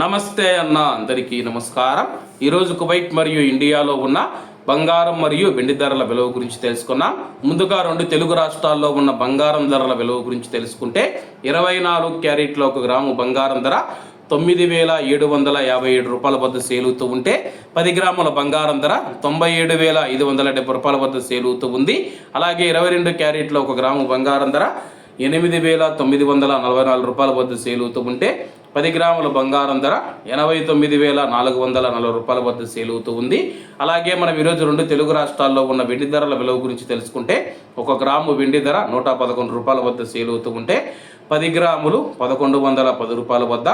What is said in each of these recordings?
నమస్తే అన్న అందరికీ నమస్కారం. ఈరోజు కువైట్ మరియు ఇండియాలో ఉన్న బంగారం మరియు వెండి ధరల విలువ గురించి తెలుసుకున్నాం. ముందుగా రెండు తెలుగు రాష్ట్రాల్లో ఉన్న బంగారం ధరల విలువ గురించి తెలుసుకుంటే ఇరవై నాలుగు క్యారెట్ల ఒక గ్రాము బంగారం ధర తొమ్మిది వేల ఏడు వందల యాభై ఏడు రూపాయల వద్ద సేలుతూ ఉంటే పది గ్రాముల బంగారం ధర తొంభై ఏడు వేల ఐదు వందల డెబ్బై రూపాయల వద్ద సేలుతూ ఉంది. అలాగే ఇరవై రెండు క్యారెట్ల ఒక గ్రాము బంగారం ధర ఎనిమిది వేల తొమ్మిది వందల నలభై నాలుగు రూపాయల వద్ద సేలుతూ ఉంటే పది గ్రాముల బంగారం ధర ఎనభై తొమ్మిది వేల నాలుగు వందల నలభై రూపాయల వద్ద సేలుతూ ఉంది. అలాగే మనం ఈరోజు రెండు తెలుగు రాష్ట్రాల్లో ఉన్న వెండి ధరల విలువ గురించి తెలుసుకుంటే ఒక గ్రాము వెండి ధర నూట పదకొండు రూపాయల వద్ద సేలుతూ ఉంటే పది గ్రాములు పదకొండు వందల పది రూపాయల వద్ద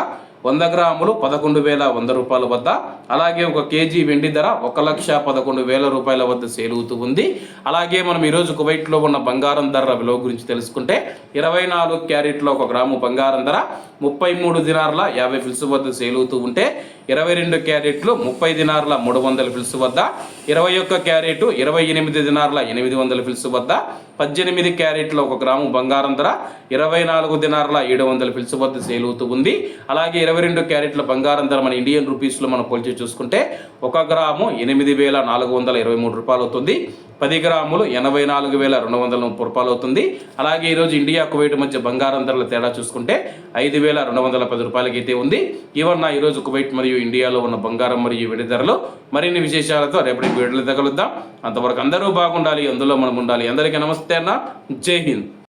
వంద గ్రాములు పదకొండు వేల వంద రూపాయల వద్ద అలాగే ఒక కేజీ వెండి ధర ఒక లక్ష పదకొండు వేల రూపాయల వద్ద సేలుతూ ఉంది. అలాగే మనం ఈరోజు కువైట్లో ఉన్న బంగారం ధరల విలువ గురించి తెలుసుకుంటే ఇరవై నాలుగు క్యారెట్లో ఒక గ్రాము బంగారం ధర ముప్పై మూడు దినార్ల యాభై ఫిల్స్ వద్ద సేలుతూ ఉంటే ఇరవై రెండు క్యారెట్లు ముప్పై దినార్ల మూడు వందల ఫిల్స్ వద్ద ఇరవై ఒక్క క్యారెట్ ఇరవై ఎనిమిది దినార్ల ఎనిమిది వందల ఫిల్స్ వద్ద పద్దెనిమిది క్యారెట్ల ఒక గ్రాము బంగారం ధర ఇరవై నాలుగు దినార్ల ఏడు వందల ఫిల్స్ వద్ద సేలుతూ ఉంది. అలాగే ఇరవై రెండు క్యారెట్ల బంగారం ధర మన ఇండియన్ రూపీస్లో మనం పోల్చి చూసుకుంటే ఒక గ్రాము ఎనిమిది వేల నాలుగు వందల ఇరవై మూడు రూపాయలు అవుతుంది. పది గ్రాములు ఎనభై నాలుగు వేల రెండు వందల ముప్పై రూపాయలు అవుతుంది. అలాగే ఈరోజు ఇండియా కువైట్ మధ్య బంగారం ధరల తేడా చూసుకుంటే ఐదు వేల రెండు వందల పది రూపాయలకి అయితే ఉంది. ఈవన్న ఈరోజు కువైట్ మరియు ఇండియాలో ఉన్న బంగారం మరియు వెడి ధరలు మరిన్ని విశేషాలతో రేపటి వీడియోలు తగలుద్దాం. అంతవరకు అందరూ బాగుండాలి అందులో మనం ఉండాలి. అందరికీ నమస్తే అన్న. జై హింద్.